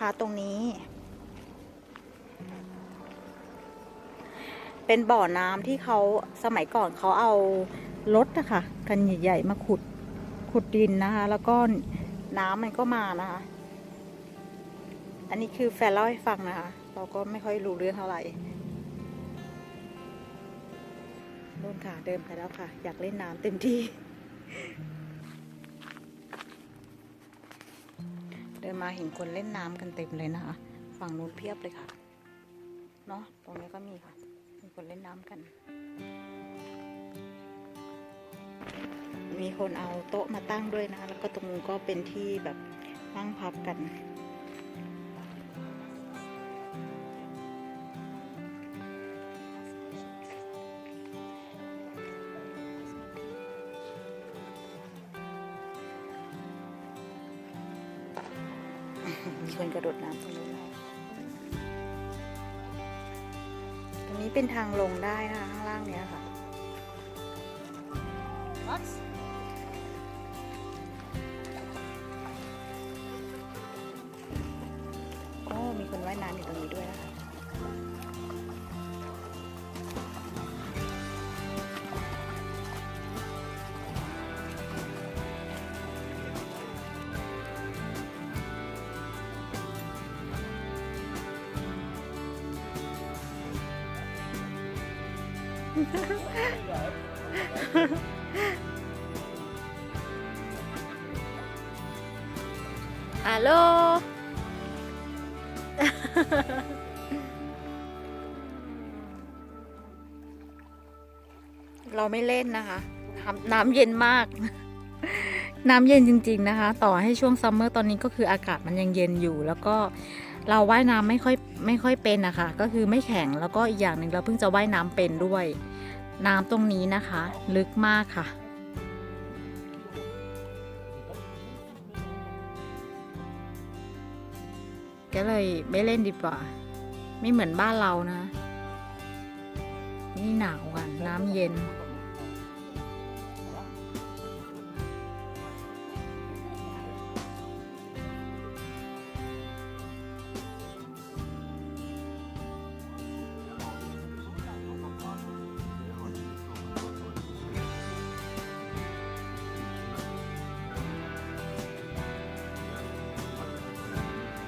นะคะตรงนี้ เป็นบ่อน้ำที่เขาสมัยก่อนเขาเอารถนะคะกันใหญ่ ๆ มาขุดขุดดินนะคะ แล้วก็น้ำมันก็มานะคะ อันนี้คือแฟนเล่าให้ฟังนะคะ เราก็ไม่ค่อยรู้เรื่องเท่าไหร่นู่นค่ะ เดินไปแล้วค่ะ อยากเล่นน้ำเต็มที่ ดินมาเห็นคนเล่นน้ำกันเต็มเลยนะคะ ฝั่งนู้นเพียบเลยค่ะ เนาะตรงนี้ก็มีค่ะ มีคนเล่นน้ำกัน มีคนเอาโต๊ะมาตั้งด้วยนะคะ แล้วก็ตรงนู้นก็เป็นที่แบบนั่งพับกัน มีคนกระโดดน้ำตรงนู้นแล้วตรงนี้เป็นทางลงได้นะคะข้างล่างเนี้ยค่ะโอ้มีคนว่ายน้ำอยู่ตรงนี้ด้วยนะคะ ฮัลโหลเราไม่เล่นนะคะน้ำน้ำเย็นมาก น้ำเย็นจริง ๆนะคะ ต่อให้ช่วงซัมเมอร์ตอนนี้ก็คืออากาศมันยังเย็นอยู่ แล้วก็เราว่ายน้ำไม่ค่อยไม่ค่อยเป็นนะคะ ก็คือไม่แข็งแล้วก็อีกอย่างหนึ่งเราเพิ่งจะว่ายน้ำเป็นด้วย น้ำตรงนี้นะคะ ลึกมากค่ะก็เลยไม่เล่นดีกว่า ไม่เหมือนบ้านเรานะ นี่หนาวกันน้ำเย็น